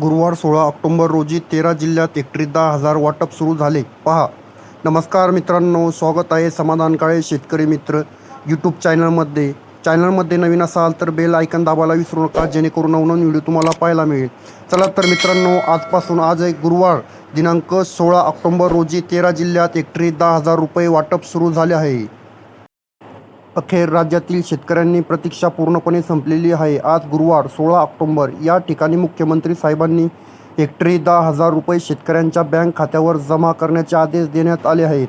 गुरुवार सोळा ऑक्टोंबर रोजी तेरा जिल्ह्यात एकरी दहा हजार वाटप सुरू झाले. पहा. नमस्कार मित्रांनो स्वागत आहे समाधान काळे शेतकरी मित्र यूट्यूब चॅनलमध्ये चॅनलमध्ये नवीन असाल तर बेल आयकन दाबायला विसरू नका जेणेकरून नवनवीन व्हिडिओ तुम्हाला पाहायला मिळेल. चला तर मित्रांनो आजपासून आज एक गुरुवार दिनांक सोळा ऑक्टोंबर रोजी तेरा जिल्ह्यात एकरी दहा हजार रुपये वाटप सुरू झाले आहे. अखेर राज्यातील शेतकऱ्यांनी प्रतीक्षा पूर्णपणे संपलेली आहे. आज गुरुवार सोळा ऑक्टोंबर. या ठिकाणी मुख्यमंत्री साहेबांनी हेक्टरी दहा हजार रुपये शेतकऱ्यांच्या बँक खात्यावर जमा करण्याचे आदेश देण्यात आले आहेत.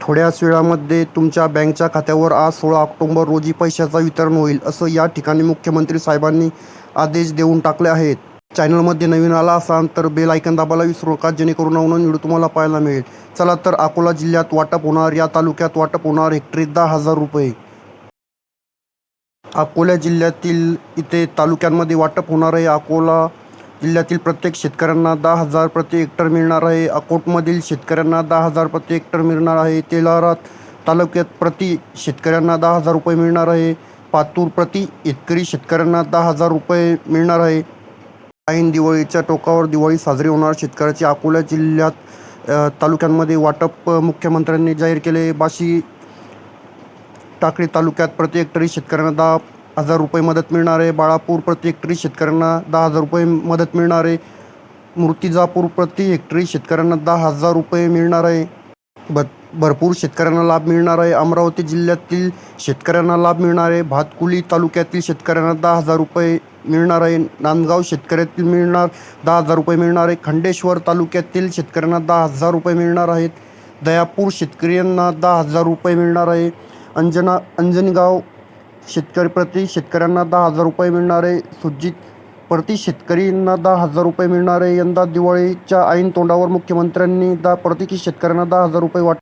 थोड्याच वेळामध्ये तुमच्या बँकच्या खात्यावर आज सोळा ऑक्टोंबर रोजी पैशाचं वितरण होईल असं या ठिकाणी मुख्यमंत्री साहेबांनी आदेश देऊन टाकले आहेत. चॅनलमध्ये नवीन आला असाल तर बेल आयकन दाबायला विसरू नका जेणेकरून नवनवीन व्हिडिओ तुम्हाला पाहायला मिळेल. चला तर अकोला जिल्ह्यात वाटप होणार या तालुक्यात वाटप होणार हेक्टरी दहा हजार रुपये. अकोला जिल्ह्यातील इथे तालुक्यांमध्ये वाटप होणार आहे. अकोला जिल्ह्यातील प्रत्येक शेतकऱ्यांना दहा हजार प्रति हेक्टर मिळणार आहे. अकोटमधील शेतकऱ्यांना दहा हजार प्रति हेक्टर मिळणार आहे. तेलारा तालुक्यात प्रति शेतकऱ्यांना दहा हजार रुपये मिळणार आहे. पातूर प्रति एकरी शेतकऱ्यांना दहा हजार रुपये मिळणार आहे. ऐन दिवाळीच्या टोकावर दिवाळी साजरी होणार. शेतकऱ्याची अकोला जिल्ह्यात तालुक्यांमध्ये वाटप मुख्यमंत्र्यांनी जाहीर केले. बाशी टाकळी तालुक्यात प्रति हेक्टरी शेतकऱ्यांना दहा हजार रुपये मदत मिळणार आहे. बाळापूर प्रति हेक्टरी शेतकऱ्यांना दहा हजार रुपये मदत मिळणार आहे. मूर्तिजापूर प्रति हेक्टरी शेतकऱ्यांना दहा हजार रुपये मिळणार आहे. बत भरपूर शेतकऱ्यांना लाभ मिळणार आहे. अमरावती जिल्ह्यातील शेतकऱ्यांना लाभ मिळणार आहे. भातकुली तालुक्यातील शेतकऱ्यांना दहा हजार रुपये मिळणार आहे. नांदगाव शेतकऱ्यातील मिळणार दहा हजार रुपये मिळणार आहे. खंडेश्वर तालुक्यातील शेतकऱ्यांना दहा हजार रुपये मिळणार आहेत. दयापूर शेतकऱ्यांना दहा हजार रुपये मिळणार आहे. अंजना अंजनगाव शेतकरी प्रति शेतकऱ्यांना दहा हजार रुपये मिळणार आहे. सुजित प्रति शेतकऱ्यांना दहा हजार रुपये मिळणार आहे. यंदा दिवाळीच्या ऐन तोंडावर मुख्यमंत्र्यांनी दहा प्रत्येकी शेतकऱ्यांना दहा हजार रुपये वाट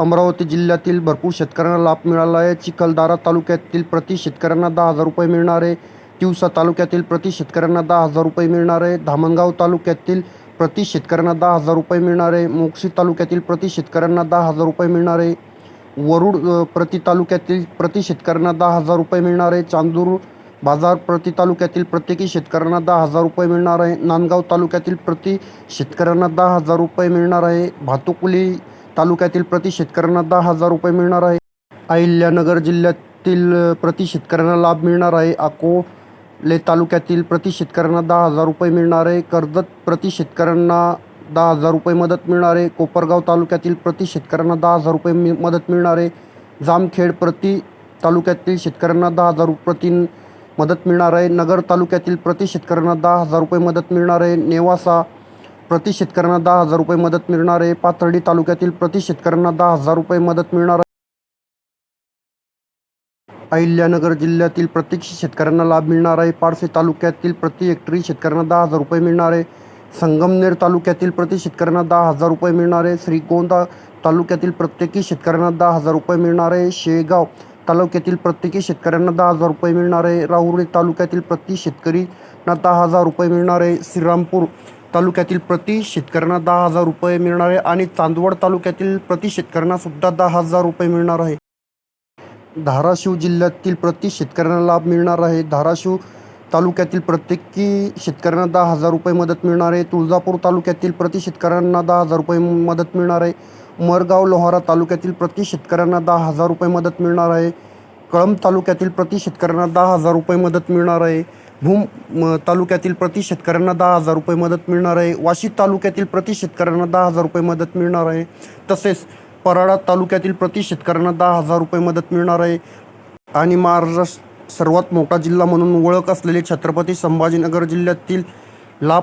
अमरावती जिल्ह्यातील भरपूर शेतकऱ्यांना लाभ मिळाला आहे. चिखलदारा तालुक्यातील प्रति शेतकऱ्यांना दहा हजार रुपये मिळणार आहे. तिवसा तालुक्यातील प्रति शेतकऱ्यांना दहा हजार रुपये मिळणार आहे. धामणगाव तालुक्यातील प्रति शेतकऱ्यांना दहा हजार रुपये मिळणार आहे. मोक्षी तालुक्यातील प्रति शेतकऱ्यांना दहा हजार रुपये मिळणार आहे. वरुड प्रति तालुक्यातील प्रति शेतकऱ्यांना दहा हजार रुपये मिळणार आहे. चांदूर बाजार प्रति तालुक्यातील प्रत्येकी शेतकऱ्यांना दहा हजार रुपये मिळणार आहे. नांदगाव तालुक्यातील प्रति शेतकऱ्यांना दहा हजार रुपये मिळणार आहे. भातुकुली तालुक्यातील प्रति शेतकऱ्यांना दहा हजार रुपये मिळणार आहे. अहिल्यानगर जिल्ह्यातील प्रति शेतकऱ्यांना लाभ मिळणार आहे. अकोले तालुक्यातील प्रति शेतकऱ्यांना दहा हजार रुपये मिळणार आहे. कर्जत प्रति शेतकऱ्यांना दहा हजार रुपये मदत मिळणार आहे. कोपरगाव तालुक्यातील प्रति शेतकऱ्यांना दहा हजार रुपये मि मदत मिळणार आहे. जामखेड प्रति तालुक्यातील शेतकऱ्यांना दहा हजार प्रति मदत मिळणार आहे. नगर तालुक्यातील प्रति शेतकऱ्यांना दहा हजार रुपये मदत मिळणार आहे. नेवासा प्रति शेतकऱ्यांना दहा हजार रुपये मदत मिळणार आहे. पाथर्डी तालुक्यातील प्रति शेतकऱ्यांना दहा हजार रुपये मदत मिळणार आहे. अहिल्यानगर जिल्ह्यातील प्रत्येक शेतकऱ्यांना लाभ मिळणार आहे. पारसे तालुक्यातील प्रति हेक्टरी शेतकऱ्यांना दहा हजार रुपये मिळणार आहे. संगमनेर तालुक्यातील प्रति शेतकऱ्यांना दहा हजार रुपये मिळणार आहे. श्रीगोंदा तालुक्यातील प्रत्येकी शेतकऱ्यांना दहा हजार रुपये मिळणार आहे. शेगाव तालुक्यातील प्रत्येकी शेतकऱ्यांना दहा हजार रुपये मिळणार आहे. राहुरी तालुक्यातील प्रति शेतकरींना दहा हजार रुपये मिळणार आहे. श्रीरामपूर तालुक्यातील प्रति शेतकऱ्यांना दहा हजार रुपये मिळणार आहे आणि चांदवड तालुक्यातील प्रति शेतकऱ्यांना सुद्धा दहा हजार रुपये मिळणार आहे. धाराशिव जिल्ह्यातील प्रति शेतकऱ्यांना लाभ मिळणार आहे. धाराशिव तालुक्यातील प्रत्येकी शेतकऱ्यांना दहा हजार रुपये मदत मिळणार आहे. तुळजापूर तालुक्यातील प्रति शेतकऱ्यांना दहा हजार रुपये मदत मिळणार आहे. मरगाव लोहारा तालुक्यातील प्रति शेतकऱ्यांना दहा हजार रुपये मदत मिळणार आहे. कळंब तालुक्यातील प्रति शेतकऱ्यांना दहा हजार रुपये मदत मिळणार आहे. भूम तालुक्यातील प्रति शेतकऱ्यांना दहा हजार रुपये मदत मिळणार आहे. वाशी तालुक्यातील प्रति शेतकऱ्यांना दहा हजार रुपये मदत मिळणार आहे. तसेच पराडा तालुक्यातील प्रति शेतकऱ्यांना दहा हजार रुपये मदत मिळणार आहे. आणि महाराष्ट्र सर्वात मोठा जिल्हा म्हणून ओळख असलेले छत्रपती संभाजीनगर जिल्ह्यातील लाभ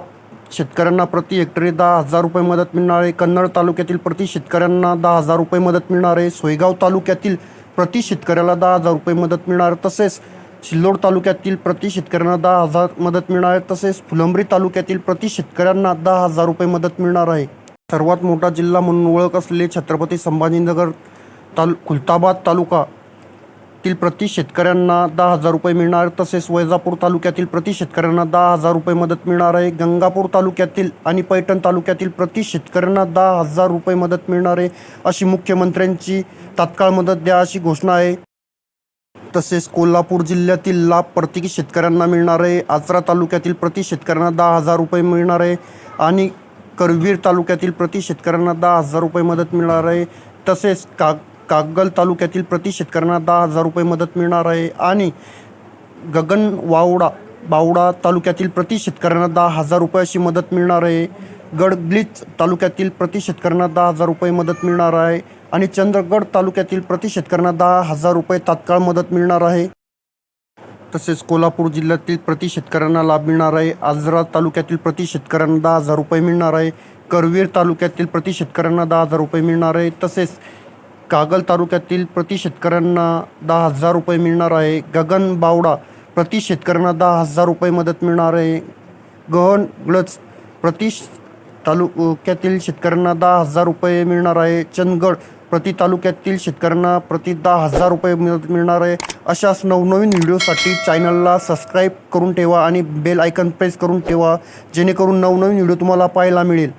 शेतकऱ्यांना प्रति हेक्टरी दहा हजार रुपये मदत मिळणार आहे कन्नड तालुक्यातील प्रति शेतकऱ्यांना दहा हजार रुपये मदत मिळणार आहे सोयगाव तालुक्यातील प्रति शेतकऱ्याला दहा हजार रुपये मदत मिळणार तसेच सिल्लोड तालुक्यातील प्रति शेतकऱ्यांना दहा हजार मदत मिळणार आहे तसेच फुलंब्री तालुक्यातील प्रति शेतकऱ्यांना दहा हजार रुपये मदत मिळणार आहे. सर्वात मोठा जिल्हा म्हणून ओळख असलेले छत्रपती संभाजीनगर तालु खुलताबाद तालुका तालुक्यातील प्रति शेतकऱ्यांना दहा हजार रुपये मिळणार तसेच वैजापूर तालुक्यातील प्रति शेतकऱ्यांना दहा हजार रुपये मदत मिळणार आहे. गंगापूर तालुक्यातील आणि पैठण तालुक्यातील प्रति शेतकऱ्यांना दहा हजार रुपये मदत मिळणार आहे अशी मुख्यमंत्र्यांची तात्काळ मदत द्या अशी घोषणा आहे. तसेच कोल्हापूर जिल्ह्यातील लाभ प्रत्येकी शेतकऱ्यांना मिळणार आहे. आचरा तालुक्यातील प्रति शेतकऱ्यांना दहा हजार रुपये मिळणार आहे आणि करवीर तालुक्यातील प्रति शेतकऱ्यांना दहा हजार रुपये मदत मिळणार आहे. तसेच का कागल तालुक्यातील प्रति शेतकऱ्यांना दहा हजार रुपये मदत मिळणार आहे आणि गगन वावडा बावडा तालुक्यातील प्रति शेतकऱ्यांना दहा हजार रुपये अशी मदत मिळणार आहे. गडग्लिच तालुक्यातील प्रति शेतकऱ्यांना दहा हजार रुपये मदत मिळणार आहे आणि चंद्रगड तालुक्यातील प्रति शेतकऱ्यांना दहा हजार रुपये तात्काळ मदत मिळणार आहे. तसेच कोल्हापूर जिल्ह्यातील प्रति शेतकऱ्यांना लाभ मिळणार आहे. आजरा तालुक्यातील प्रति शेतकऱ्यांना दहा हजार रुपये मिळणार आहे. करवीर तालुक्यातील प्रति शेतकऱ्यांना दहा हजार रुपये मिळणार आहे. तसेच कागल तालुक्यातील प्रति शेतकऱ्यांना दहा हजार रुपये मिळणार आहे. गगन बावडा प्रति शेतकऱ्यांना दहा हजार रुपये मदत मिळणार आहे. गहन ग्लच प्रति तालुक्यातील शेतकऱ्यांना दहा हजार रुपये मिळणार आहे. चंदगड प्रति तालुक्यातील शेतकऱ्यांना प्रति दहा हजार रुपये मदत मिळणार आहे. अशाच नवनवीन व्हिडिओसाठी चॅनलला सबस्क्राईब करून ठेवा आणि बेल आयकन प्रेस करून ठेवा जेणेकरून नवनवीन व्हिडिओ तुम्हाला पाहायला मिळेल.